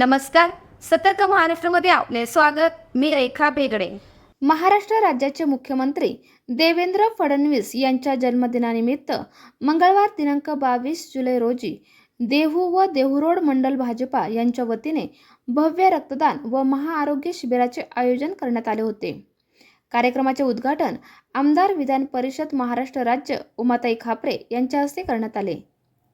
नमस्कार. सतर्क महाराष्ट्रामध्ये आपले स्वागत. मी रेखा बेगडे महाराष्ट्र राज्याचे मुख्यमंत्री देवेंद्र फडणवीस यांच्या जन्मदिनानिमित्त मंगळवार दिनांक बावीस जुलै रोजी देहू व देहूरोड मंडल भाजपा यांच्या वतीने भव्य रक्तदान व महाआरोग्य शिबिराचे आयोजन करण्यात आले होते. कार्यक्रमाचे उद्घाटन आमदार विधान परिषद महाराष्ट्र राज्य उमाताई खापरे यांच्या हस्ते करण्यात आले.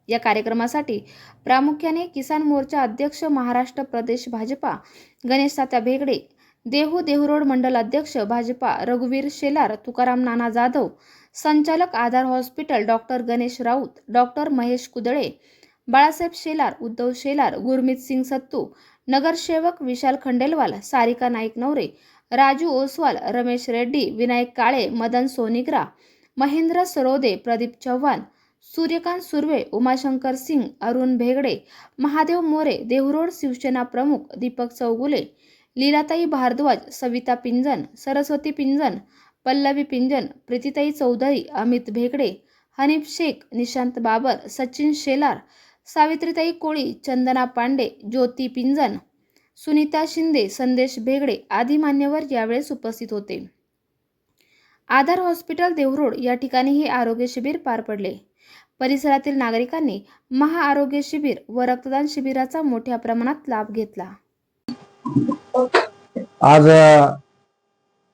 या कार्यक्रमासाठी प्रामुख्याने किसान मोर्चा अध्यक्ष महाराष्ट्र प्रदेश भाजपा गणेश तात्या भेगडे देहू देहरोड मंडल अध्यक्ष भाजपा रघुवीर शेलार तुकाराम नाना जाधव संचालक Aadhaar hospital doctor Ganesh Raut doctor Mahesh Kudale Balasaheb Shelar Uddhav Shelar Gurmeet Singh Sattu नगरसेवक विशाल खंडेलवाल सारिका नाईक नवरे राजू ओसवाल रमेश रेड्डी विनायक काळे मदन सोनिग्रा महेंद्र सरोदे प्रदीप चव्हाण सूर्यकांत सुर्वे उमाशंकर सिंग अरुण भेगडे महादेव मोरे देहरोड शिवसेना प्रमुख दीपक चौगुले लीलाताई भारद्वाज सविता पिंजन सरस्वती पिंजन पल्लवी पिंजन प्रीतिताई चौधरी अमित भेगडे हनीफ शेख निशांत बाबर सचिन शेलार सावित्रीताई कोळी चंदना पांडे ज्योती पिंजन सुनीता शिंदे संदेश भेगडे आदी मान्यवर यावेळेस उपस्थित होते. आधार हॉस्पिटल देवरोड या ठिकाणी हे आरोग्य शिबिर पार पडले. परिसरातील नागरिकांनी महाआरोग्य शिबिर व रक्तदान शिबिराचा मोठ्या प्रमाणात लाभ घेतला. आज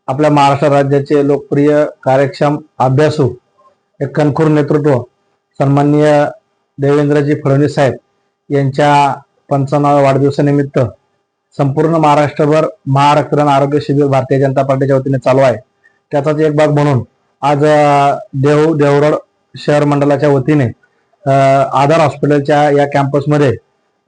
आपल्या महाराष्ट्र राज्याचे लोकप्रिय कार्यक्षम अभ्यासू एक कणखूर नेतृत्व सन्माननीय देवेंद्रजी फडणवीस साहेब यांच्या पंचावन्नाव्या वाढदिवसानिमित्त संपूर्ण महाराष्ट्रभर महारक्तदान आरोग्य शिबिर भारतीय जनता पार्टीच्या वतीने चालू आहे. त्याचाच एक भाग म्हणून आज देहू देवरड शहर मंडळाच्या वतीने आधार हॉस्पिटलच्या या कॅम्पसमध्ये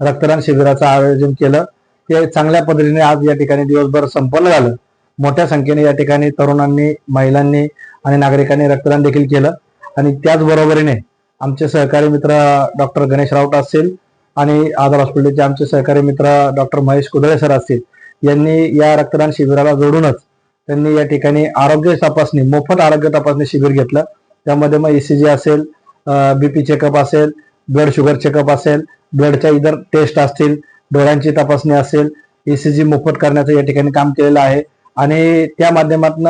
रक्तदान शिबिराचं आयोजन केलं. ते चांगल्या पद्धतीने आज या ठिकाणी दिवसभर संपन्न झालं. मोठ्या संख्येने या ठिकाणी तरुणांनी महिलांनी आणि नागरिकांनी रक्तदान देखील केलं. आणि त्याचबरोबरीने आमचे सहकारी मित्र डॉक्टर गणेश राऊत असतील आणि आधार हॉस्पिटलचे आमचे सहकारी मित्र डॉक्टर महेश कुदळे सर असतील यांनी या रक्तदान शिबिराला जोडूनच त्यांनी या ठिकाणी आरोग्य तपासणी मोफत आरोग्य तपासणी शिबिर घेतलं. त्यामध्ये मग ईसीजी असेल बीपी चेकअप असेल ब्लड शुगर चेकअप असेल ब्लडच्या इतर टेस्ट असतील डोळ्यांची तपासणी असेल ईसीजी मोफत करण्याचं या ठिकाणी काम केलेलं आहे. आणि त्या माध्यमातून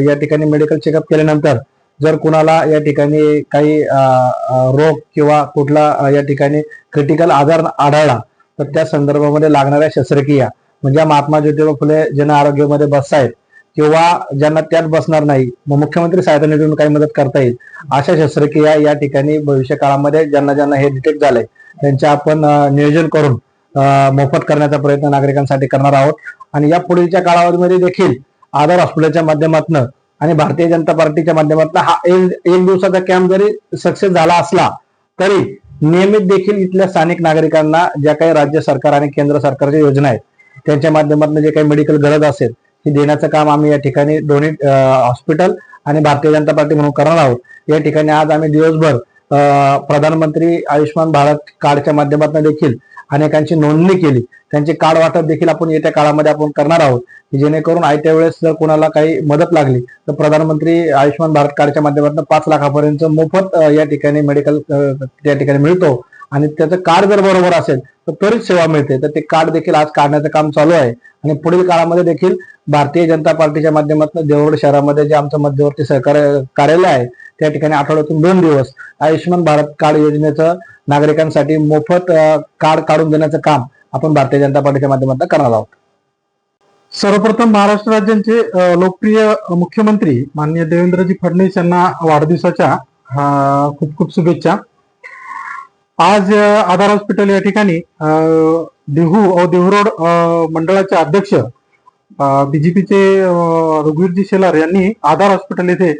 या ठिकाणी मेडिकल चेकअप केल्यानंतर जर कुणाला या ठिकाणी काही रोग किंवा कुठला या ठिकाणी क्रिटिकल आजार आढळला तर त्या संदर्भामध्ये लागणाऱ्या शस्त्रक्रिया म्हणजे महात्मा ज्योतिबा फुले जन आरोग्यामध्ये आहेत किंवा ज्यांना त्यात बसणार नाही मग मुख्यमंत्री सहायता निधीतून काही मदत करता येईल. अशा शस्त्रक्रिया या ठिकाणी भविष्य काळामध्ये ज्यांना ज्यांना हे डिटेक्ट झालंय त्यांचे आपण नियोजन करून मोफत करण्याचा प्रयत्न नागरिकांसाठी करणार आहोत. आणि या पुढीलच्या कालावधीमध्ये देखील आधार हॉस्पिटलच्या माध्यमातून आणि भारतीय जनता पार्टीच्या माध्यमातून हा एक दिवसाचा कॅम्प जरी सक्सेस झाला असला तरी नियमित देखील इथल्या स्थानिक नागरिकांना ज्या काही राज्य सरकार आणि केंद्र सरकारच्या योजना आहेत त्यांच्या माध्यमातून जे काही मेडिकल गरज असेल ती देण्याचं काम आम्ही या ठिकाणी दोन्ही हॉस्पिटल आणि भारतीय जनता पार्टी म्हणून करणार आहोत. या ठिकाणी आज आम्ही दिवसभर प्रधानमंत्री आयुष्यमान भारत कार्डच्या माध्यमातून देखील अनेकांची नोंदणी केली. त्यांचे कार्ड वाटप देखील आपण येत्या काळामध्ये आपण करणार आहोत. जेणेकरून आयत्या वेळेस जर कोणाला काही मदत लागली तर प्रधानमंत्री आयुष्यमान भारत कार्डच्या माध्यमातून पाच लाखापर्यंत मोफत या ठिकाणी मेडिकल त्या ठिकाणी मिळतो. आणि त्याचं कार्ड जर बरोबर असेल तर त्वरित सेवा मिळते. तर ते कार्ड देखील आज काढण्याचं काम चालू आहे. आणि पुढील काळामध्ये देखील भारतीय जनता पार्टीच्या माध्यमातून देवगड शहरामध्ये जे आमचं मध्यवर्ती सहकार्य कार्यालय आहे त्या ठिकाणी आठवड्यातून दोन दिवस आयुष्यमान भारत कार्ड योजनेचं नागरिकांसाठी मोफत कार्ड काढून देण्याचं काम आपण भारतीय जनता पार्टीच्या माध्यमातून करणार आहोत. सर्वप्रथम महाराष्ट्र राज्याचे लोकप्रिय मुख्यमंत्री माननीय देवेंद्रजी फडणवीस यांना वाढदिवसाच्या खूप खूप शुभेच्छा. आज आधार हॉस्पिटल या ठिकाणी अ, देहू व देहूरोड मंडळाचे अध्यक्ष बीजेपीचे रघुवीरजी शेलार यांनी आधार हॉस्पिटल येथे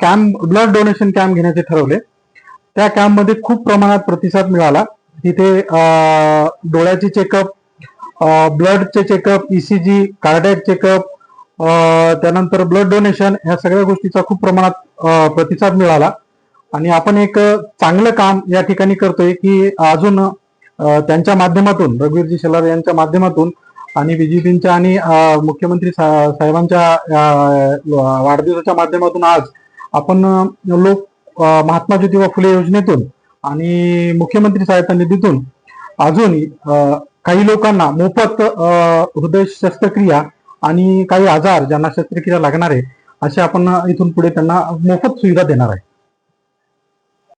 कॅम्प ब्लड डोनेशन कॅम्प घेण्याचे ठरवले. त्या कॅम्पमध्ये खूप प्रमाणात प्रतिसाद मिळाला. तिथे डोळ्याचे चेकअप ब्लडचे चेकअप ईसीजी कार्डॅक चेकअप त्यानंतर ब्लड डोनेशन ह्या सगळ्या गोष्टीचा खूप प्रमाणात प्रतिसाद मिळाला. आणि आपण एक चांगलं काम या ठिकाणी करतोय की अजून त्यांच्या माध्यमातून रघुवीरजी शेलार यांच्या माध्यमातून आणि बीजेपींच्या आणि मुख्यमंत्री सा- साहेबांच्या वाढदिवसाच्या माध्यमातून आज आपण लोक महात्मा ज्योतिबा फुले योजनेतून आणि मुख्यमंत्री सहायता निधीतून अजून काही लोकांना मोफत हृदय शस्त्रक्रिया आणि काही आजार ज्यांना शस्त्रक्रिया लागणार आहे असे आपण इथून पुढे त्यांना मोफत सुविधा देणार आहे.